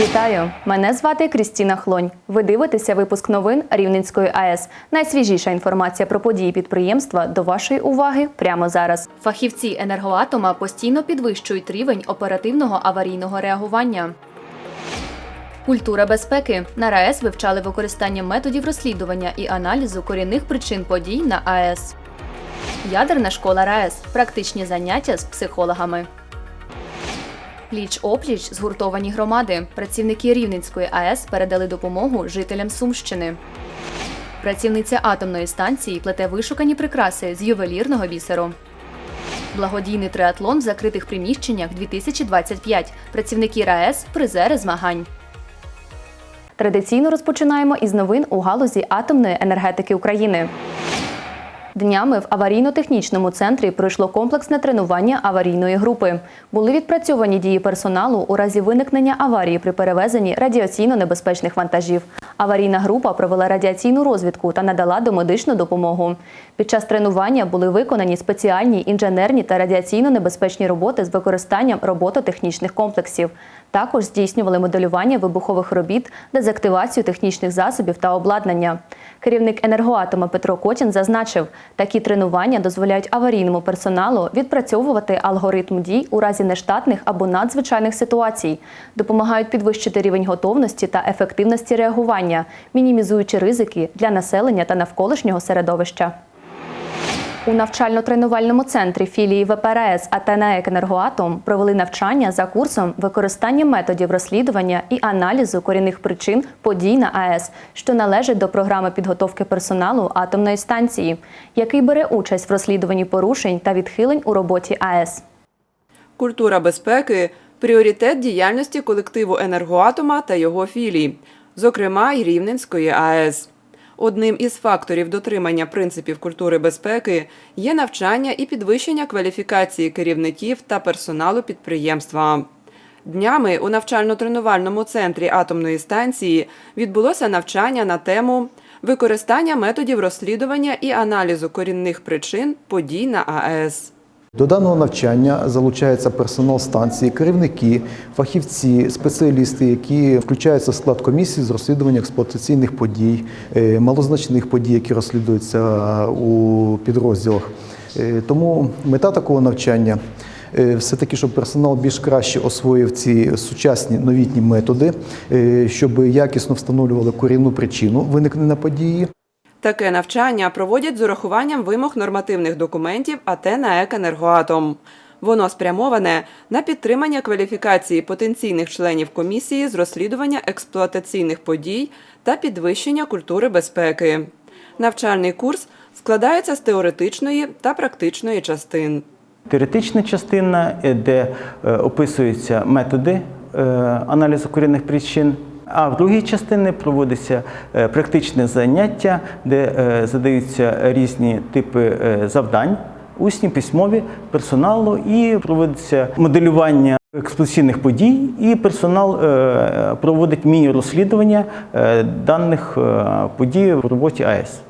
Вітаю! Мене звати Крістіна Хлонь. Ви дивитеся випуск новин Рівненської АЕС. Найсвіжіша інформація про події підприємства до вашої уваги прямо зараз. Фахівці енергоатома постійно підвищують рівень оперативного аварійного реагування. Культура безпеки на РаЕС вивчали використання методів розслідування і аналізу корінних причин подій на АЕС. Ядерна школа РаЕС практичні заняття з психологами. Пліч опліч згуртовані громади. Працівники Рівненської АЕС передали допомогу жителям Сумщини. Працівниця атомної станції плете вишукані прикраси з ювелірного бісеру. Благодійний триатлон в закритих приміщеннях 2025. Працівники РаЕС призери змагань. Традиційно розпочинаємо із новин у галузі атомної енергетики України. Днями в аварійно-технічному центрі пройшло комплексне тренування аварійної групи. Були відпрацьовані дії персоналу у разі виникнення аварії при перевезенні радіаційно небезпечних вантажів. Аварійна група провела радіаційну розвідку та надала домедичну допомогу. Під час тренування були виконані спеціальні інженерні та радіаційно небезпечні роботи з використанням робототехнічних комплексів. Також здійснювали моделювання вибухових робіт, дезактивацію технічних засобів та обладнання. Керівник енергоатома Петро Котін зазначив, такі тренування дозволяють аварійному персоналу відпрацьовувати алгоритм дій у разі нештатних або надзвичайних ситуацій, допомагають підвищити рівень готовності та ефективності реагування, мінімізуючи ризики для населення та навколишнього середовища. У навчально-тренувальному центрі філії ВПРС «Атенеек Енергоатом» провели навчання за курсом використання методів розслідування і аналізу корінних причин подій на АЕС, що належить до програми підготовки персоналу атомної станції, який бере участь в розслідуванні порушень та відхилень у роботі АЕС. Культура безпеки пріоритет діяльності колективу енергоатома та його філій, зокрема й Рівненської АЕС. Одним із факторів дотримання принципів культури безпеки є навчання і підвищення кваліфікації керівників та персоналу підприємства. Днями у навчально-тренувальному центрі атомної станції відбулося навчання на тему використання методів розслідування і аналізу корінних причин подій на АЕС. До даного навчання залучається персонал станції, керівники, фахівці, спеціалісти, які включаються в склад комісії з розслідування експлуатаційних подій, е, малозначних подій, які розслідуються у підрозділах. Е, Тому мета такого навчання е, все-таки, щоб персонал більш краще освоїв ці сучасні новітні методи, е, щоб якісно встановлювали корінну причину виникнення події. Таке навчання проводять з урахуванням вимог нормативних документів АТ на «Енергоатом». Воно спрямоване на підтримання кваліфікації потенційних членів комісії з розслідування експлуатаційних подій та підвищення культури безпеки. Навчальний курс складається з теоретичної та практичної частин. Теоретична частина, е, де е, описуються методи е, аналізу корінних причин. А в другій частині проводиться е, практичне заняття, де е, задаються різні типи е, завдань, усні, письмові персоналу, і проводиться моделювання експлуатаційних подій, і персонал проводить міні-розслідування даних подій в роботі АЕС.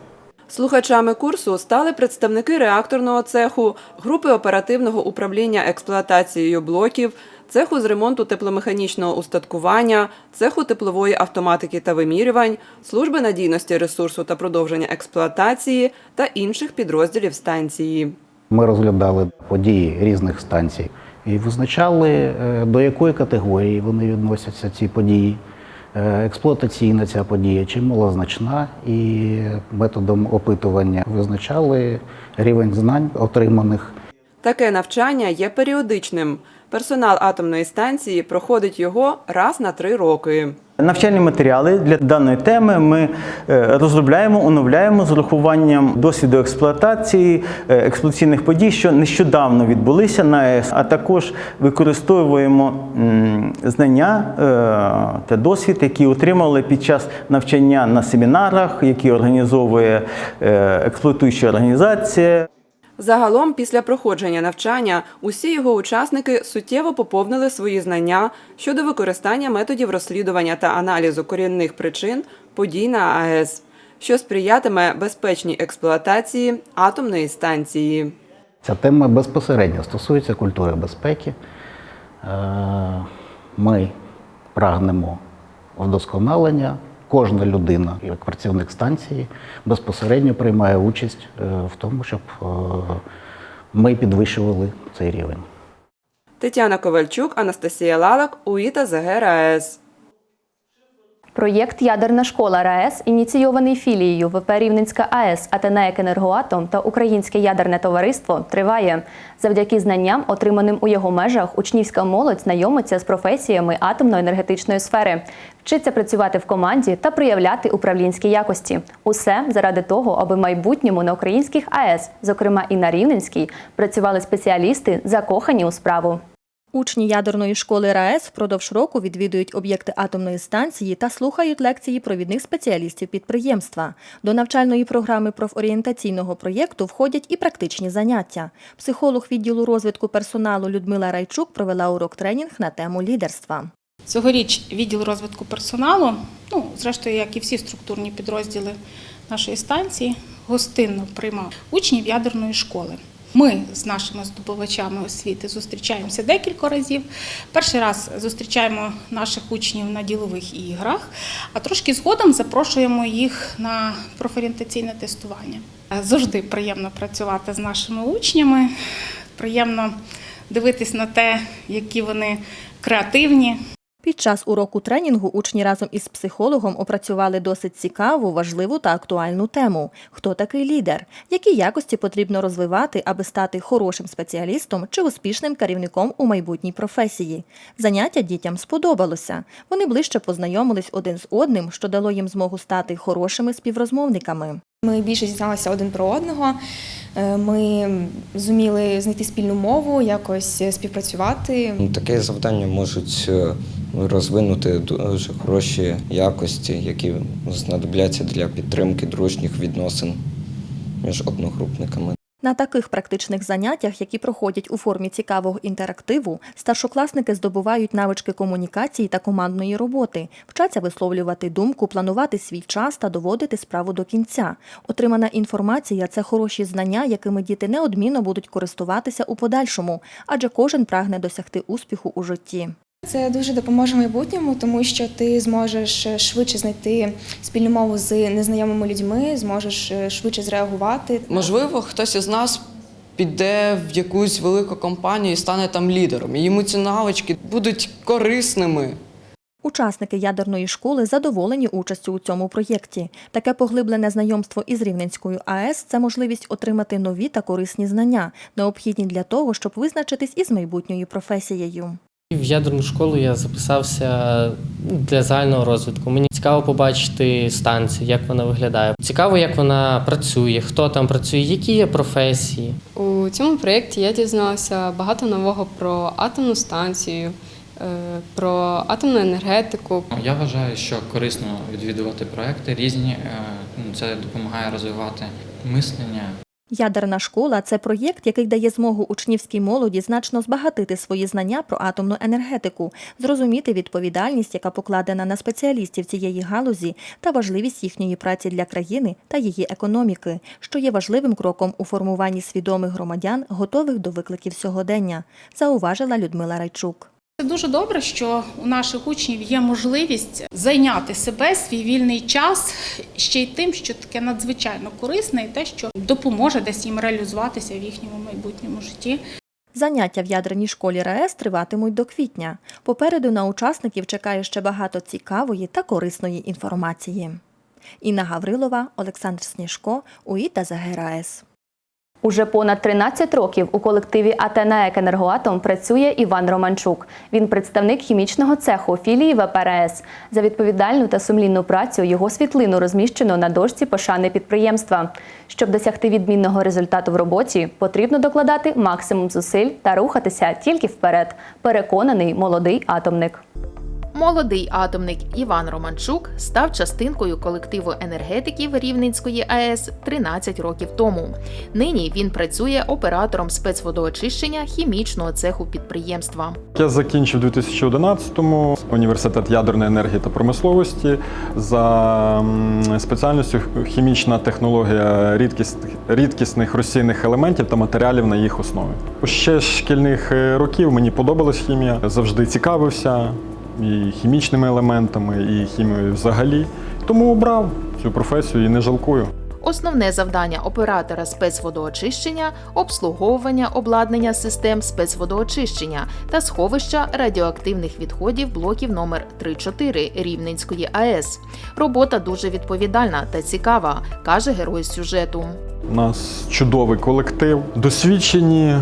Слухачами курсу стали представники реакторного цеху, групи оперативного управління експлуатацією блоків, цеху з ремонту тепломеханічного устаткування, цеху теплової автоматики та вимірювань, служби надійності ресурсу та продовження експлуатації та інших підрозділів станції. Ми розглядали події різних станцій і визначали, е, до якої категорії вони відносяться, ці події. Е, Експлуатаційна ця подія чи малозначна, і методом опитування визначали рівень знань отриманих. Таке навчання є періодичним. Персонал атомної станції проходить його раз на три роки. Навчальні матеріали для даної теми ми е, розробляємо, оновляємо з урахуванням досвіду експлуатації, е, експлуатаційних подій, що нещодавно відбулися на АЕС, а також використовуємо знання е, та досвід, які отримали під час навчання на семінарах, які організовує експлуатуюча організація. Загалом, після проходження навчання, усі його учасники суттєво поповнили свої знання щодо використання методів розслідування та аналізу корінних причин подій на АЕС, що сприятиме безпечній експлуатації атомної станції. Ця тема безпосередньо стосується культури безпеки. Е, Ми прагнемо вдосконалення. Кожна людина, як працівник станції, безпосередньо приймає участь е, в тому, щоб е, ми підвищували цей рівень. Тетяна Ковальчук, Анастасія Лалак, УІТА ЗГР АЕС. Проєкт Ядерна школа РаЕС, ініційований філією ВП Рівненська АЕС, АТНЕК «Енергоатом» та Українське ядерне товариство, триває. Завдяки знанням, отриманим у його межах, учнівська молодь знайомиться з професіями атомно-енергетичної сфери, вчиться працювати в команді та проявляти управлінські якості. Усе заради того, аби в майбутньому на українських АЕС, зокрема і на Рівненській, працювали спеціалісти, закохані у справу. Учні ядерної школи РаЕС впродовж року відвідують об'єкти атомної станції та слухають лекції провідних спеціалістів підприємства. До навчальної програми профорієнтаційного проєкту входять і практичні заняття. Психолог відділу розвитку персоналу Людмила Райчук провела урок тренінг на тему лідерства. Цьогоріч відділ розвитку персоналу, ну зрештою, як і всі структурні підрозділи нашої станції, гостинно приймав учнів ядерної школи. Ми з нашими здобувачами освіти зустрічаємося декілька разів. Перший раз зустрічаємо наших учнів на ділових іграх, а трошки згодом запрошуємо їх на профорієнтаційне тестування. Завжди приємно працювати з нашими учнями, приємно дивитись на те, які вони креативні, Під час уроку тренінгу учні разом із психологом опрацювали досить цікаву, важливу та актуальну тему: хто такий лідер, які якості потрібно розвивати, аби стати хорошим спеціалістом чи успішним керівником у майбутній професії. Заняття дітям сподобалося. Вони ближче познайомились один з одним, що дало їм змогу стати хорошими співрозмовниками. Ми більше дізналися один про одного. Е, Ми зуміли знайти спільну мову, якось співпрацювати. Таке завдання можуть е, розвинути дуже хороші якості, які знадобляться для підтримки дружніх відносин між одногрупниками. На таких практичних заняттях, які проходять у формі цікавого інтерактиву, старшокласники здобувають навички комунікації та командної роботи, вчаться висловлювати думку, планувати свій час та доводити справу до кінця. Отримана інформація це хороші знання, якими діти неодмінно будуть користуватися у подальшому, адже кожен прагне досягти успіху у житті. Це дуже допоможе в майбутньому, тому що ти зможеш швидше знайти спільну мову з незнайомими людьми, зможеш е, швидше зреагувати. Можливо, хтось із нас піде в якусь велику компанію і стане там лідером. І йому ці навички будуть корисними. Учасники ядерної школи задоволені участю у цьому проєкті. Таке поглиблене знайомство із Рівненською АЕС це можливість отримати нові та корисні знання, необхідні для того, щоб визначитись із майбутньою професією. В ядерну школу я записався ну, для загального розвитку. Мені цікаво побачити станцію, як вона виглядає. Цікаво, як вона працює, хто там працює, які є професії. У цьому проєкті я дізналася багато нового про атомну станцію, е, про атомну енергетику. Я вважаю, що корисно відвідувати проекти різні. е, ну, Це допомагає розвивати мислення. Ядерна школа це проєкт, який дає змогу учнівській молоді значно збагатити свої знання про атомну енергетику, зрозуміти відповідальність, яка покладена на спеціалістів цієї галузі, та важливість їхньої праці для країни та її економіки, що є важливим кроком у формуванні свідомих громадян, готових до викликів сьогодення, зауважила Людмила Райчук. Це дуже добре, що у наших учнів є можливість зайняти себе свій вільний час ще й тим, що таке надзвичайно корисне, і те, що допоможе десь їм реалізуватися в їхньому майбутньому житті. Заняття в ядерній школі РаЕС триватимуть до квітня. Попереду на учасників чекає ще багато цікавої та корисної інформації. Інна Гаврилова, Олександр Сніжко, УІТА ЗГРАЕС. Уже понад 13 років у колективі АТНЕК «Енергоатом» працює Іван Романчук. Він представник хімічного цеху філії ВПРС. За відповідальну та сумлінну працю його світлину розміщено на дошці пошани підприємства. Щоб досягти відмінного результату в роботі, потрібно докладати максимум зусиль та рухатися тільки вперед. Переконаний молодий атомник. Молодий атомник Іван Романчук став частинкою колективу енергетиків Рівненської АЕС 13 років тому. Нині він працює оператором спецводоочищення хімічного цеху підприємства. Я закінчив у 2011-му університет ядерної енергії та промисловості за спеціальністю хімічна технологія рідкісних, рідкісних розсійних елементів та матеріалів на їх основі. Ще шкільних е, років мені подобалась хімія, завжди цікавився. І хімічними елементами, і хімією взагалі. Тому обрав цю професію і не жалкую. Основне завдання оператора спецводоочищення обслуговування обладнання систем спецводоочищення та сховища радіоактивних відходів блоків номер 3-4 Рівненської АЕС. Робота дуже відповідальна та цікава, каже герой сюжету. У нас чудовий колектив, досвідчені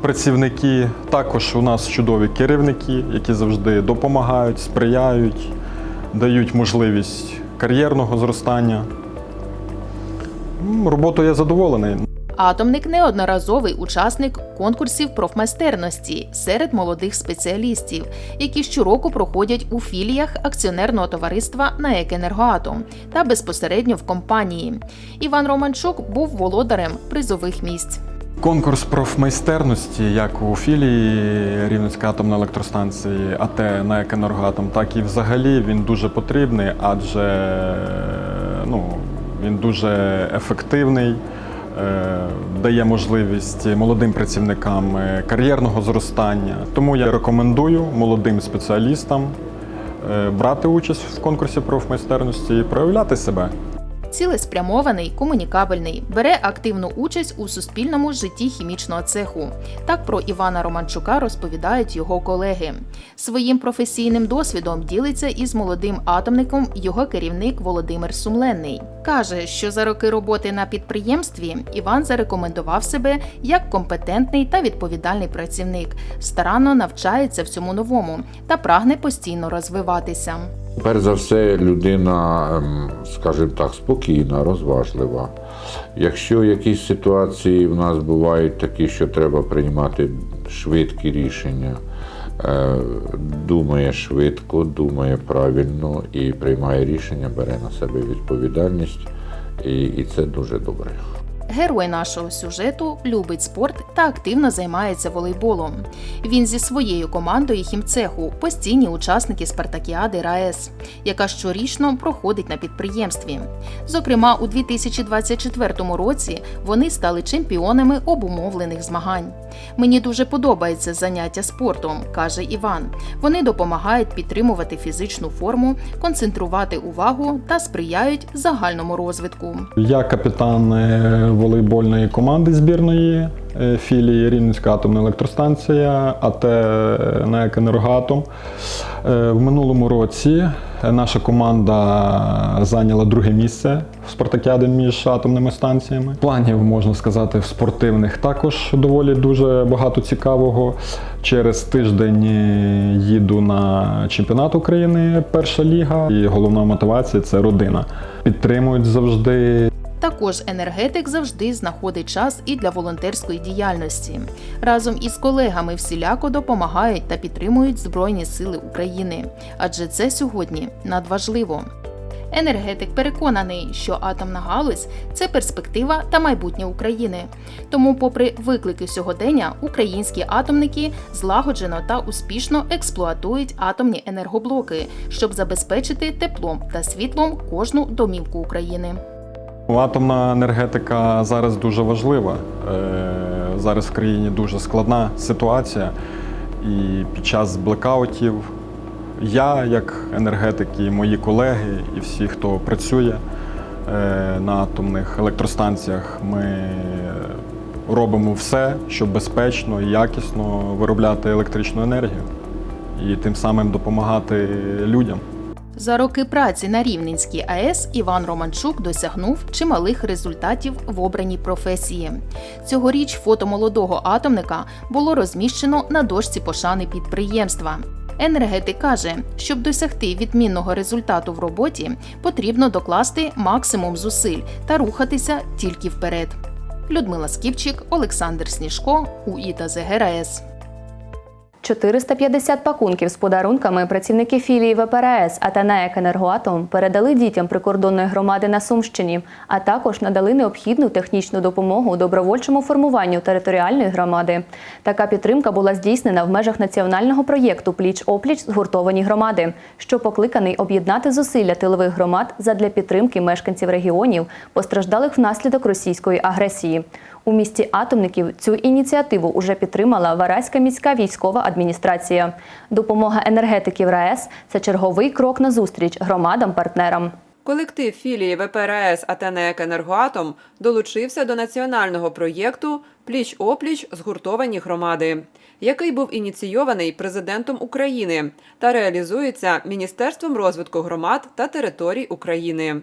працівники. Також у нас чудові керівники, які завжди допомагають, сприяють, дають можливість кар'єрного зростання. М, Роботою я задоволений. Атомник неодноразовий учасник конкурсів профмайстерності серед молодих спеціалістів, які щороку проходять у філіях акціонерного товариства НАЕК «Енергоатом» та безпосередньо в компанії. Іван Романчук був володарем призових місць. Конкурс профмайстерності, як у філії Рівненської атомної електростанції АТ на «Енергоатом», так і взагалі він дуже потрібний, адже ну, він дуже ефективний, е, дає можливість молодим працівникам е, кар'єрного зростання. Тому я рекомендую молодим спеціалістам е, брати участь в конкурсі профмайстерності і проявляти себе. Цілеспрямований, комунікабельний, бере активну участь у суспільному житті хімічного цеху. Так про Івана Романчука розповідають його колеги. Своїм професійним досвідом ділиться із молодим атомником його керівник Володимир Сумленний. Каже, що за роки роботи на підприємстві Іван зарекомендував себе як компетентний та відповідальний працівник, старанно навчається всьому новому та прагне постійно розвиватися. Перш за все, людина, ем, скажімо так, спокійна, розважлива. Якщо якісь ситуації в нас бувають такі, що треба приймати швидкі рішення, е, думає швидко, думає правильно і приймає рішення, бере на себе відповідальність, і, і це дуже добре. Герой нашого сюжету любить спорт та активно займається волейболом. Він зі своєю командою хімцеху постійні учасники спартакіади РаЕС, яка щорічно проходить на підприємстві. Зокрема, у 2024 році вони стали чемпіонами обумовлених змагань. Мені дуже подобається заняття спортом, каже Іван. Вони допомагають підтримувати фізичну форму, концентрувати увагу та сприяють загальному розвитку. Я капітан е, волейбольної команди збірної е, філії Рівненська атомна електростанція АТ НАЕК «Енергоатом». Е, В минулому році наша команда зайняла друге місце в спартакіаді між атомними станціями. Планів, можна сказати, в спортивних також доволі дуже багато цікавого. Через тиждень їду на чемпіонат України Перша ліга. І головна мотивація це родина. Підтримують завжди. Також енергетик завжди знаходить час і для волонтерської діяльності. Разом із колегами всіляко допомагають та підтримують Збройні Сили України, адже це сьогодні надважливо. Енергетик переконаний, що атомна галузь це перспектива та майбутнє України. Тому, попри виклики сьогодення, українські атомники злагоджено та успішно експлуатують атомні енергоблоки, щоб забезпечити теплом та світлом кожну домівку України. Атомна енергетика зараз дуже важлива. Е, Зараз в країні дуже складна ситуація. І під час блекаутів я, як енергетик, і мої колеги, і всі, хто працює е, на атомних електростанціях, ми робимо все, щоб безпечно і якісно виробляти електричну енергію і тим самим допомагати людям. За роки праці на Рівненській АЕС Іван Романчук досягнув чималих результатів в обраній професії. Цьогоріч фото молодого атомника було розміщено на дошці пошани підприємства. Енергетик каже, щоб досягти відмінного результату в роботі, потрібно докласти максимум зусиль та рухатися тільки вперед. Людмила Скіпчик, Олександр Сніжко, УІ та ЗГРАЕС. 450 пакунків з подарунками працівники філії ВПРС «Атанаек Енергоатом» передали дітям прикордонної громади на Сумщині, а також надали необхідну технічну допомогу добровольчому формуванню територіальної громади. Така підтримка була здійснена в межах національного проєкту Пліч-опліч згуртовані громади, що покликаний об'єднати зусилля тилових громад задля підтримки мешканців регіонів, постраждалих внаслідок російської агресії. У місті Атомників цю ініціативу уже підтримала Вараська міська військова адміністрація. Допомога енергетиків РаЕС це черговий крок на зустріч громадам-партнерам. Колектив філії ВПРС «Атенек Енергоатом» долучився до національного проєкту Пліч-опліч згуртовані громади, який був ініційований президентом України та реалізується Міністерством розвитку громад та територій України.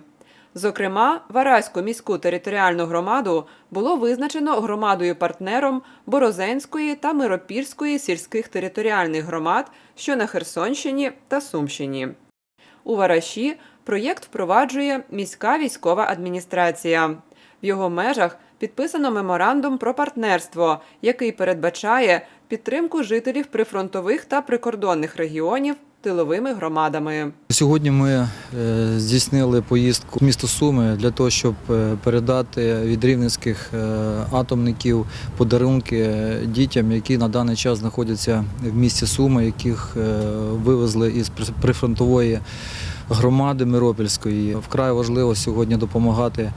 Зокрема, Вараську міську територіальну громаду було визначено громадою-партнером Борозенської та Миропільської сільських територіальних громад, що на Херсонщині та Сумщині. У Вараші проєкт впроваджує міська військова адміністрація. В його межах підписано меморандум про партнерство, який передбачає підтримку жителів прифронтових та прикордонних регіонів тиловими громадами. Сьогодні ми е, здійснили поїздку в місто Суми для того, щоб е, передати від рівненських е, атомників подарунки дітям, які на даний час знаходяться в місті Суми, яких вивезли із прифронтової громади Миропільської. Вкрай важливо сьогодні допомагати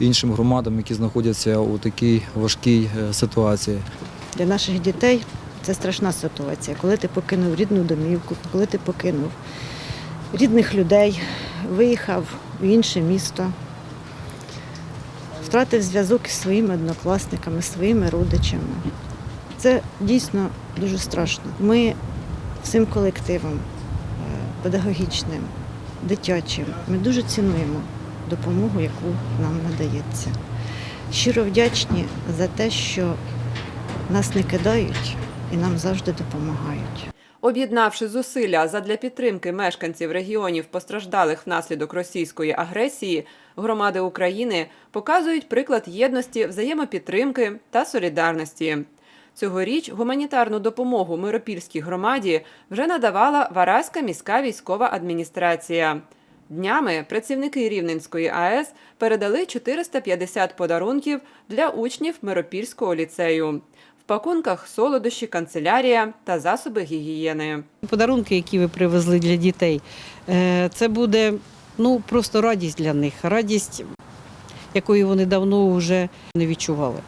іншим громадам, які знаходяться у такій важкій ситуації. Для наших дітей це страшна ситуація, коли ти покинув рідну домівку, коли ти покинув рідних людей, виїхав в інше місто, втратив зв'язок із своїми однокласниками, своїми родичами. Це дійсно дуже страшно. Ми всім колективом е, педагогічним, дитячим, ми дуже цінуємо допомогу, яку нам надається. Щиро вдячні за те, що нас не кидають і нам завжди допомагають. Об'єднавши зусилля задля підтримки мешканців регіонів, постраждалих внаслідок російської агресії, громади України показують приклад єдності, взаємопідтримки та солідарності. Цьогоріч гуманітарну допомогу Миропільській громаді вже надавала Вараська міська військова адміністрація. Днями працівники Рівненської АЕС передали 450 подарунків для учнів Миропільського ліцею. Пакунках солодощі, канцелярія та засоби гігієни. Подарунки, які ви привезли для дітей, е, це буде ну, просто радість для них, радість, якої вони давно вже не відчували.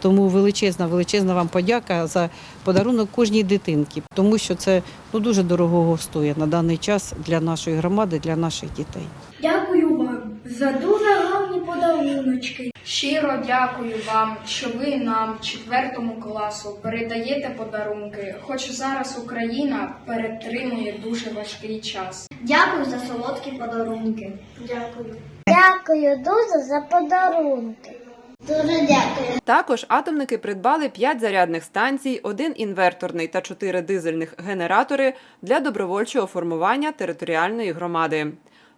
Тому величезна, величезна вам подяка за подарунок кожній дитинці, тому що це ну, дуже дорогого стоїть на даний час для нашої громади, для наших дітей. Дякую вам за дуже гарні подаруночки. Щиро дякую вам, що ви нам, четвертому класу, передаєте подарунки, хоч зараз Україна перетримує дуже важкий час. Дякую за солодкі подарунки. Дякую. Дякую дуже за подарунки. Дуже дякую. Також атомники придбали 5 зарядних станцій, один інверторний та 4 дизельних генератори для добровольчого формування територіальної громади.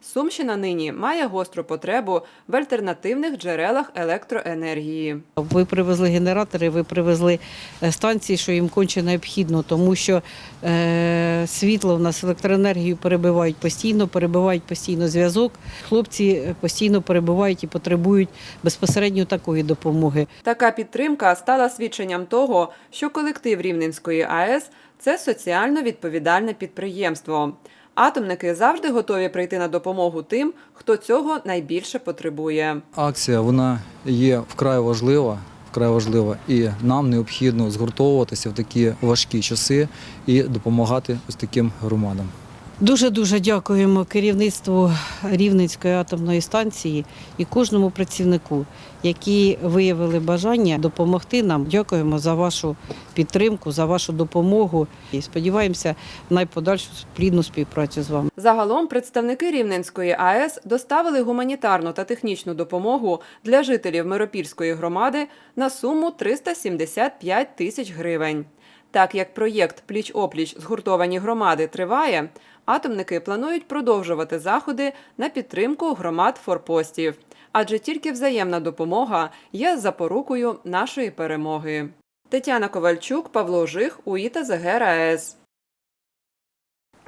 Сумщина нині має гостру потребу в альтернативних джерелах електроенергії. Ви привезли генератори, ви привезли е, станції, що їм конче необхідно, тому що е, світло в нас електроенергію перебивають постійно, перебивають постійно зв'язок. Хлопці е, постійно перебувають і потребують безпосередньо такої допомоги. Така підтримка стала свідченням того, що колектив Рівненської АЕС це соціально відповідальне підприємство. Атомники завжди готові прийти на допомогу тим, хто цього найбільше потребує. Акція вона є вкрай важлива. Вкрай важлива, і нам необхідно згуртовуватися в такі важкі часи і допомагати ось таким громадам. Дуже дуже дякуємо керівництву Рівненської атомної станції і кожному працівнику, які виявили бажання допомогти нам. Дякуємо за вашу підтримку, за вашу допомогу і сподіваємося на найподальшу плідну співпрацю з вами. Загалом представники Рівненської АЕС доставили гуманітарну та технічну допомогу для жителів Миропільської громади на суму 375 тисяч гривень. Так як проєкт Пліч-опліч згуртовані громади триває, атомники планують продовжувати заходи на підтримку громад форпостів. Адже тільки взаємна допомога є запорукою нашої перемоги. Тетяна Ковальчук, Павло Жих, УІТА ЗГР АЕС.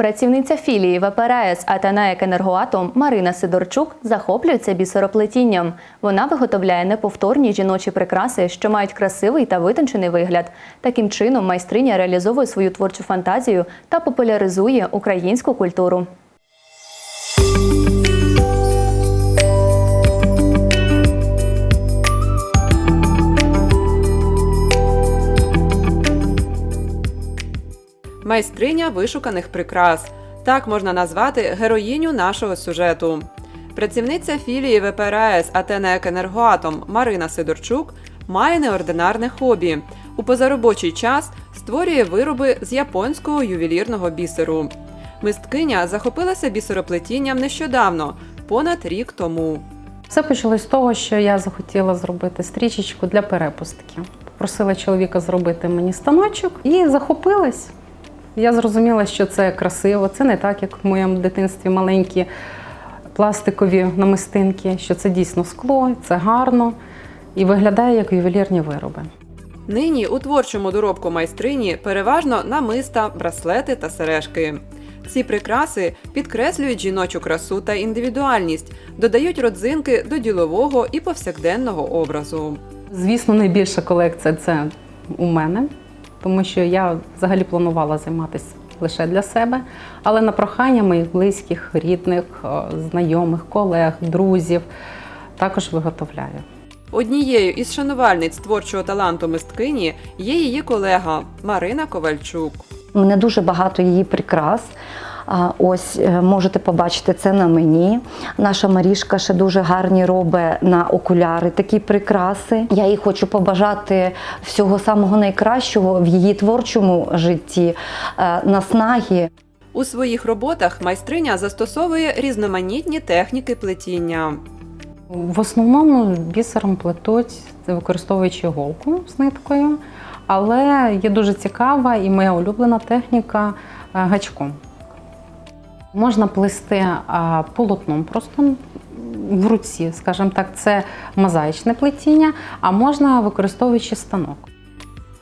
Працівниця філії ВПРС «Атанаек Енергоатом» Марина Сидорчук захоплюється бісероплетінням. Вона виготовляє неповторні жіночі прикраси, що мають красивий та витончений вигляд. Таким чином майстриня реалізовує свою творчу фантазію та популяризує українську культуру. Майстриня вишуканих прикрас. Так можна назвати героїню нашого сюжету. Працівниця філії ВПРАЕС «Атенек Енергоатом» Марина Сидорчук має неординарне хобі. У позаробочий час створює вироби з японського ювелірного бісеру. Мисткиня захопилася бісероплетінням нещодавно, понад рік тому. Все почалось з того, що я захотіла зробити стрічечку для перепустки. Попросила чоловіка зробити мені станочок і захопилась. Я зрозуміла, що це красиво, це не так, як в моєму дитинстві маленькі пластикові намистинки, що це дійсно скло, це гарно і виглядає як ювелірні вироби. Нині у творчому доробку майстрині переважно намиста, браслети та сережки. Ці прикраси підкреслюють жіночу красу та індивідуальність, додають родзинки до ділового і повсякденного образу. Звісно, найбільша колекція це у мене, тому що я взагалі планувала займатися лише для себе, але на прохання моїх близьких, рідних, е, знайомих, колег, друзів також виготовляю. Однією із шанувальниць творчого таланту мисткині є її колега Марина Ковальчук. У мене дуже багато її прикрас. Ось е, можете побачити це на мені. Наша Марішка ще дуже гарні робить на окуляри такі прикраси. Я їй хочу побажати всього самого найкращого в її творчому житті, е, наснаги. У своїх роботах майстриня застосовує різноманітні техніки плетіння. В основному бісером плетуть, використовуючи голку з ниткою, але є дуже цікава і моя улюблена техніка е, гачком. Можна плести полотном просто в руці, скажімо так, це мозаїчне плетіння, а можна використовуючи станок.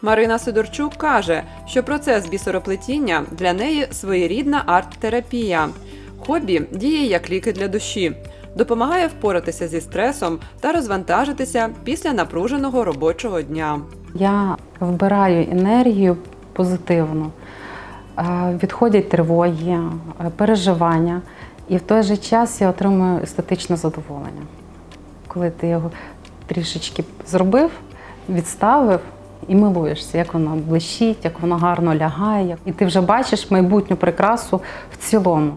Марина Сидорчук каже, що процес бісероплетіння для неї своєрідна арт-терапія. Хобі діє як ліки для душі, допомагає впоратися зі стресом та розвантажитися після напруженого робочого дня. Я вбираю енергію позитивну, відходять тривоги, е, переживання, і в той же час я отримую естетичне задоволення. Коли ти його трішечки зробив, відставив і милуєшся, як воно блищить, як воно гарно лягає, і ти вже бачиш майбутню прикрасу в цілому.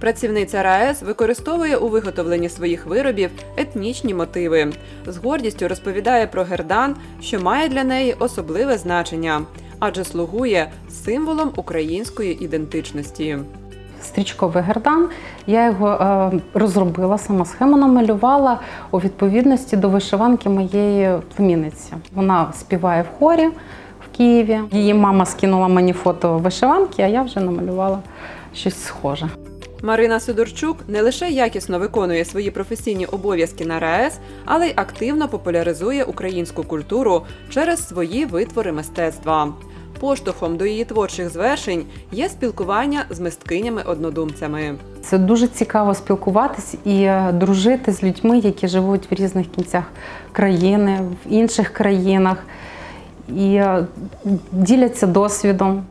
Працівниця РаЕС використовує у виготовленні своїх виробів етнічні мотиви. З гордістю розповідає про гердан, що має для неї особливе значення, адже слугує символом української ідентичності. Стрічковий гердан. Я його е, розробила, сама схему намалювала у відповідності до вишиванки моєї племінниці. Вона співає в хорі в Києві. Її мама скинула мені фото вишиванки, а я вже намалювала щось схоже. Марина Сидорчук не лише якісно виконує свої професійні обов'язки на РаЕС, але й активно популяризує українську культуру через свої витвори мистецтва. Поштовхом до її творчих звершень є спілкування з мисткинями-однодумцями. Це дуже цікаво спілкуватись і е, дружити з людьми, які живуть в різних кінцях країни, в інших країнах і е, діляться досвідом.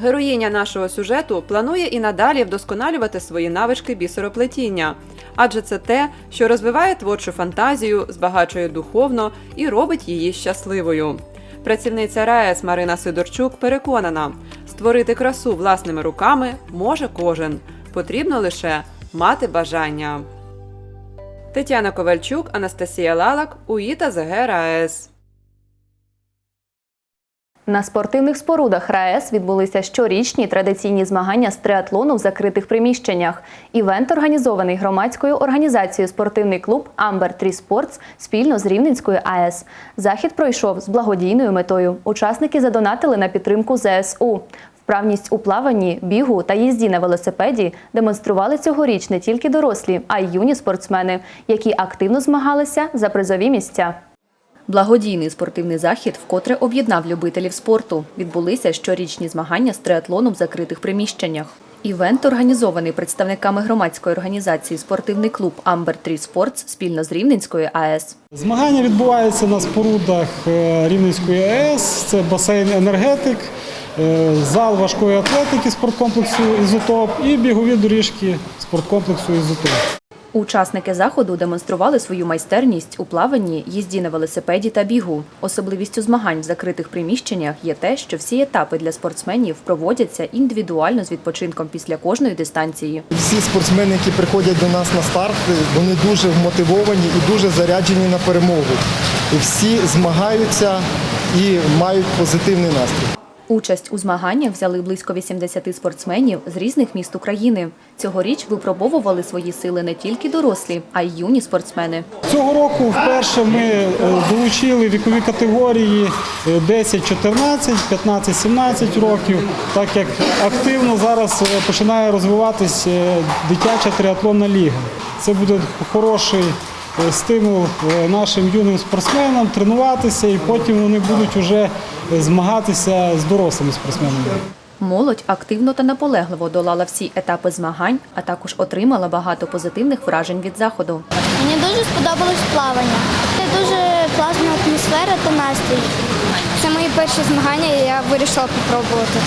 Героїня нашого сюжету планує і надалі вдосконалювати свої навички бісероплетіння, адже це те, що розвиває творчу фантазію, збагачує духовно і робить її щасливою. Працівниця РаЕС Марина Сидорчук переконана, створити красу власними руками може кожен. Потрібно лише мати бажання. Тетяна Ковальчук, Анастасія Лалак, УІТА ЗГ РаЕС. На спортивних спорудах РаЕС відбулися щорічні традиційні змагання з триатлону в закритих приміщеннях. Івент організований громадською організацією спортивний клуб Амбер Трі Спортс спільно з Рівненською АЕС. Захід пройшов з благодійною метою. Учасники задонатили на підтримку ЗСУ. Вправність у плаванні, бігу та їзді на велосипеді демонстрували цьогоріч не тільки дорослі, а й юні спортсмени, які активно змагалися за призові місця. Благодійний спортивний захід вкотре об'єднав любителів спорту. Відбулися щорічні змагання з триатлону в закритих приміщеннях. Івент організований представниками громадської організації спортивний клуб Амбер Трі Спортс спільно з Рівненською АЕС. Змагання відбуваються на спорудах е, Рівненської АЕС. Це басейн енергетик, е, зал важкої атлетики спорткомплексу Ізотоп і бігові доріжки спорткомплексу Ізотоп. Учасники заходу демонстрували свою майстерність у плаванні, їзді на велосипеді та бігу. Особливістю змагань в закритих приміщеннях є те, що всі етапи для спортсменів проводяться індивідуально з відпочинком після кожної дистанції. Всі спортсмени, які приходять до нас на старт, вони дуже вмотивовані і дуже заряджені на перемогу. Всі змагаються і мають позитивний настрій. Участь у змаганнях взяли близько 80 спортсменів з різних міст України. Цьогоріч випробовували свої сили не тільки дорослі, а й юні спортсмени. Цього року вперше ми е, долучили вікові категорії е, 10-14, 15-17 років, так як активно зараз е, починає розвиватись е, дитяча триатлонна ліга. Це буде хороший стимул е, нашим юним спортсменам тренуватися, і потім вони будуть вже змагатися з дорослими спортсменами. Молодь активно та наполегливо долала всі етапи змагань, а також отримала багато позитивних вражень від заходу. Мені дуже сподобалось плавання. Це дуже класна атмосфера та настрій. Це мої перші змагання, і я вирішила спробувати.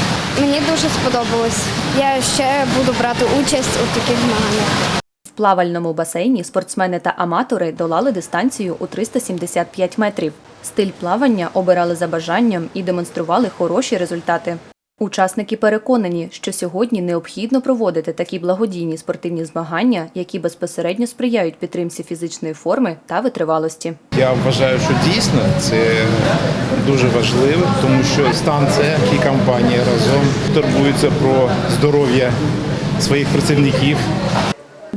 Мені дуже сподобалось. Я ще буду брати участь у таких змаганнях. Плавальному басейні спортсмени та аматори долали дистанцію у 375 метрів. Стиль плавання обирали за бажанням і демонстрували хороші результати. Учасники переконані, що сьогодні необхідно проводити такі благодійні спортивні змагання, які безпосередньо сприяють підтримці фізичної форми та витривалості. Я вважаю, що дійсно це дуже важливо, тому що станція і компанія разом турбуються про здоров'я своїх працівників.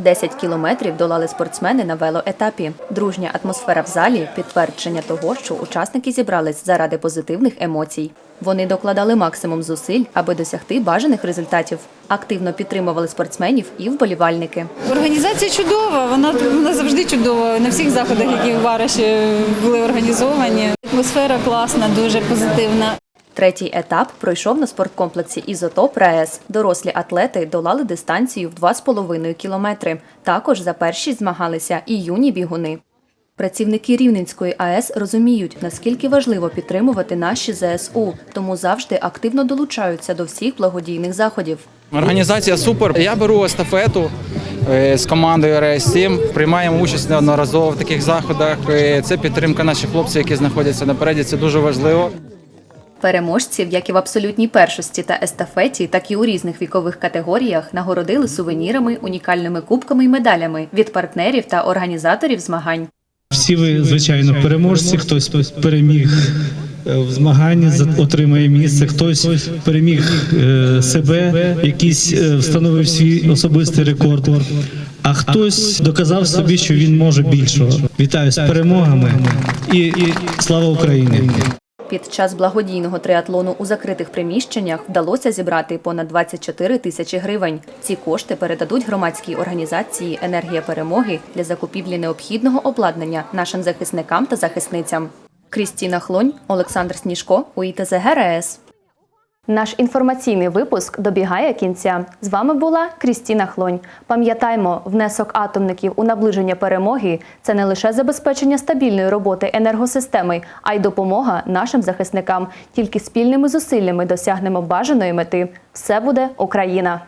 10 кілометрів долали спортсмени на велоетапі. Дружня атмосфера в залі підтвердження того, що учасники зібрались заради позитивних емоцій. Вони докладали максимум зусиль, аби досягти бажаних результатів. Активно підтримували спортсменів і вболівальники. Організація чудова, вона, вона завжди чудова. На всіх заходах, які в Вараші були організовані. Атмосфера класна, дуже позитивна. Третій етап пройшов на спорткомплексі Ізотоп РаЕС. Дорослі атлети долали дистанцію в 2,5 кілометри. Також за першість змагалися і юні бігуни. Працівники Рівненської АЕС розуміють, наскільки важливо підтримувати наші ЗСУ, тому завжди активно долучаються до всіх благодійних заходів. Організація супер. Я беру естафету е, з командою РС-7, приймаємо участь неодноразово в таких заходах. Е, Це підтримка наших хлопців, які знаходяться напереді. Це дуже важливо. Переможців, як і в абсолютній першості та естафеті, так і у різних вікових категоріях нагородили сувенірами, унікальними кубками й медалями від партнерів та організаторів змагань. Всі ви, звичайно, переможці. Хтось переміг е, в змаганні, отримає місце, хтось переміг е, себе, якийсь е, встановив свій особистий рекорд. А хтось доказав собі, що він може більшого. Вітаю з перемогами і, і слава Україні! Під час благодійного триатлону у закритих приміщеннях вдалося зібрати понад 24 тисячі гривень. Ці кошти передадуть громадській організації Енергія перемоги для закупівлі необхідного обладнання нашим захисникам та захисницям. Крістіна Хлонь, Олександр Сніжко, УІТЗ ГРС. Наш інформаційний випуск добігає кінця. З вами була Крістіна Хлонь. Пам'ятаймо, внесок атомників у наближення перемоги це не лише забезпечення стабільної роботи енергосистеми, а й допомога нашим захисникам. Тільки спільними зусиллями досягнемо бажаної мети. Все буде Україна!